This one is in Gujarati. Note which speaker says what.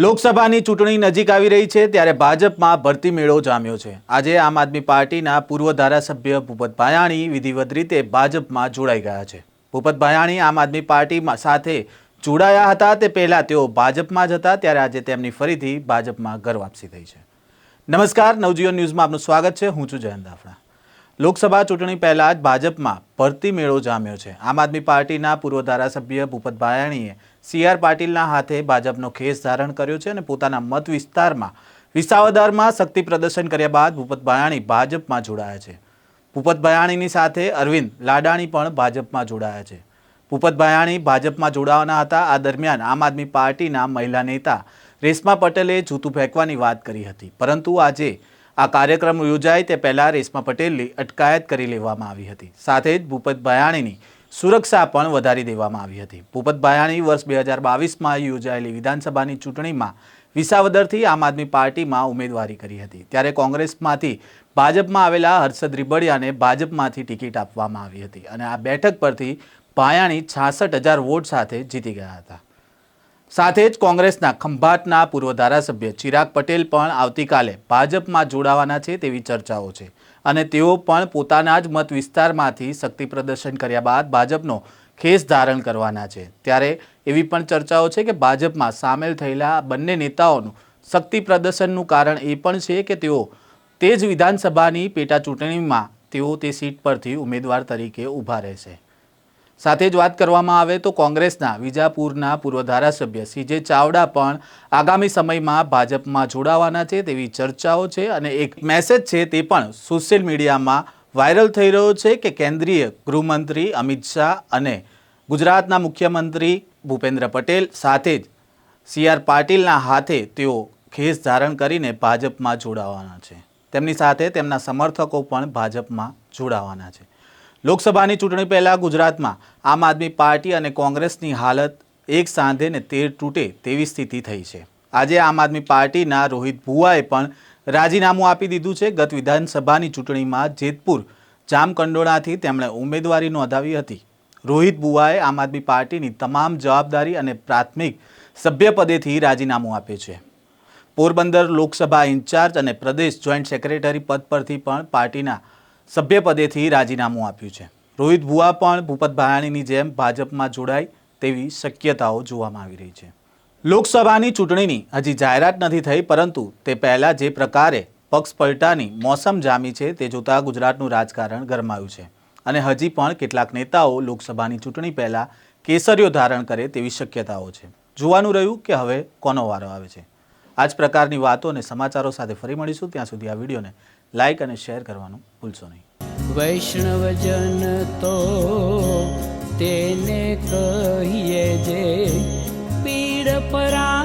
Speaker 1: લોકસભાની ચૂંટણી નજીક આવી રહી છે, ત્યારે ભાજપમાં ભરતી મેળો જામ્યો છે. આજે આમ આદમી પાર્ટીના પૂર્વ ધારાસભ્ય ભૂપત ભાયાણી વિધિવત રીતે ભાજપમાં જોડાઈ ગયા છે. ભૂપત ભાયાણી આમ આદમી પાર્ટીમાં સાથે જોડાયા હતા, તે પહેલાં તેઓ ભાજપમાં જ હતા, ત્યારે આજે તેમની ફરીથી ભાજપમાં ઘર વાપસી થઈ છે. નમસ્કાર, નવજીવન ન્યૂઝમાં આપનું સ્વાગત છે, હું છું જયંત દાફડા લોકસભા ચૂંટણી પહેલા જ ભાજપમાં ભરતી મેળો જામ્યો છે. આમ આદમી પાર્ટીના પૂર્વ ધારાસભ્ય ભૂપત ભાયાણીએ સીઆર પાટીલના હાથે ભાજપનો ખેસ ધારણ કર્યો છે અને પોતાના મત વિસ્તારમાં વિસાવદરમાં શક્તિ પ્રદર્શન કર્યા બાદ ભૂપત ભાયાણી ભાજપમાં જોડાયા છે. ભૂપત ભાયાણીની સાથે અરવિંદ લાડાણી પણ ભાજપમાં જોડાયા છે. ભૂપત ભાયાણી ભાજપમાં જોડાવાના હતા. આ દરમિયાન આમ આદમી પાર્ટીના મહિલા નેતા રેશમા પટેલે જૂતું ફેંકવાની વાત કરી હતી. પરંતુ આજે આ કાર્યક્રમ યોજાય તે પહેલા રેશમા પટેલની અટકાયત કરી લેવામાં આવી હતી. સાથે જ ભૂપત ભયાણીની સુરક્ષા પણ વધારી દેવામાં આવી હતી. ભૂપત ભયાણી વર્ષ બે હજાર બાવીસમાં યોજાયેલી વિધાનસભાની ચૂંટણીમાં વિસાવદરથી આમ આદમી પાર્ટીમાં ઉમેદવારી કરી હતી. ત્યારે કોંગ્રેસમાંથી ભાજપમાં આવેલા હર્ષદ રીબડિયાને ભાજપમાંથી ટિકિટ આપવામાં આવી હતી અને આ બેઠક પરથી ભાયાણી છાસઠ હજાર વોટ સાથે જીતી ગયા હતા. સાથે જ કોંગ્રેસના ખંભાતના પૂર્વ ધારાસભ્ય ચિરાગ પટેલ પણ આવતીકાલે ભાજપમાં જોડાવાના છે તેવી ચર્ચાઓ છે. અને તેઓ પણ પોતાના જ મત વિસ્તારમાંથી શક્તિ પ્રદર્શન કર્યા બાદ ભાજપનો ખેસ ધારણ કરવાના છે. ત્યારે એવી પણ ચર્ચાઓ છે કે ભાજપમાં સામેલ થયેલા બંને નેતાઓનું શક્તિ પ્રદર્શનનું કારણ એ પણ છે કે તેઓ તે જ વિધાનસભાની પેટા ચૂંટણીમાં તેઓ તે સીટ પરથી ઉમેદવાર તરીકે ઊભા રહેશે. સાથે જ વાત કરવામાં આવે તો કોંગ્રેસના વિજાપુરના પૂર્વ ધારાસભ્ય સીજે ચાવડા પણ આગામી સમયમાં ભાજપમાં જોડાવાના છે તેવી ચર્ચાઓ છે અને એક મેસેજ છે તે પણ સોશિયલ મીડિયામાં વાયરલ થઈ રહ્યો છે કે કેન્દ્રીય ગૃહમંત્રી અમિત શાહ અને ગુજરાતના મુખ્યમંત્રી ભૂપેન્દ્ર પટેલ સાથે જ સી આર પાટીલના હાથે તેઓ ખેસ ધારણ કરીને ભાજપમાં જોડાવાના છે. તેમની સાથે તેમના સમર્થકો પણ ભાજપમાં જોડાવાના છે. લોકસભાની ચૂંટણી પહેલાં ગુજરાતમાં આમ આદમી પાર્ટી અને કોંગ્રેસની હાલત એક સાંધે ને તેર તૂટે તેવી સ્થિતિ થઈ છે. આજે આમ આદમી પાર્ટીના રોહિત ભુવાએ પણ રાજીનામું આપી દીધું છે. ગત વિધાનસભાની ચૂંટણીમાં જેતપુર જામકંડોળાથી તેમણે ઉમેદવારી નોંધાવી હતી. રોહિત બુવાએ આમ આદમી પાર્ટીની તમામ જવાબદારી અને પ્રાથમિક સભ્યપદેથી રાજીનામું આપ્યું છે. પોરબંદર લોકસભા ઇન્ચાર્જ અને પ્રદેશ જોઈન્ટ સેક્રેટરી પદ પરથી પણ પાર્ટીના સભ્યપદેથી રાજીનામું આપ્યું છે. રોહિત ભુવા પણ ભૂપત ભાયાણીની જેમ ભાજપમાં જોડાય તેવી શક્યતાઓ જોવામાં આવી રહી છે. લોકસભાની ચૂંટણીની હજી જાહેરાત નથી થઈ, પરંતુ તે પહેલાં જે પ્રકારે પક્ષ પલટાની મોસમ જામી છે તે જોતાં ગુજરાતનું રાજકારણ ગરમાયું છે. અને હજી પણ કેટલાક નેતાઓ લોકસભાની ચૂંટણી પહેલાં કેસરીઓ ધારણ કરે તેવી શક્યતાઓ છે. જોવાનું રહ્યું કે હવે કોનો વારો આવે છે. આ જ પ્રકારની વાતો અને સમાચારો સાથે ફરી મળીશું. ત્યાં સુધી આ વિડીયોને લાઇક અને શેર કરવાનું ભૂલશો નહીં.
Speaker 2: વૈષ્ણવજન તો તેને કહીએ જે પીડ પરાઈ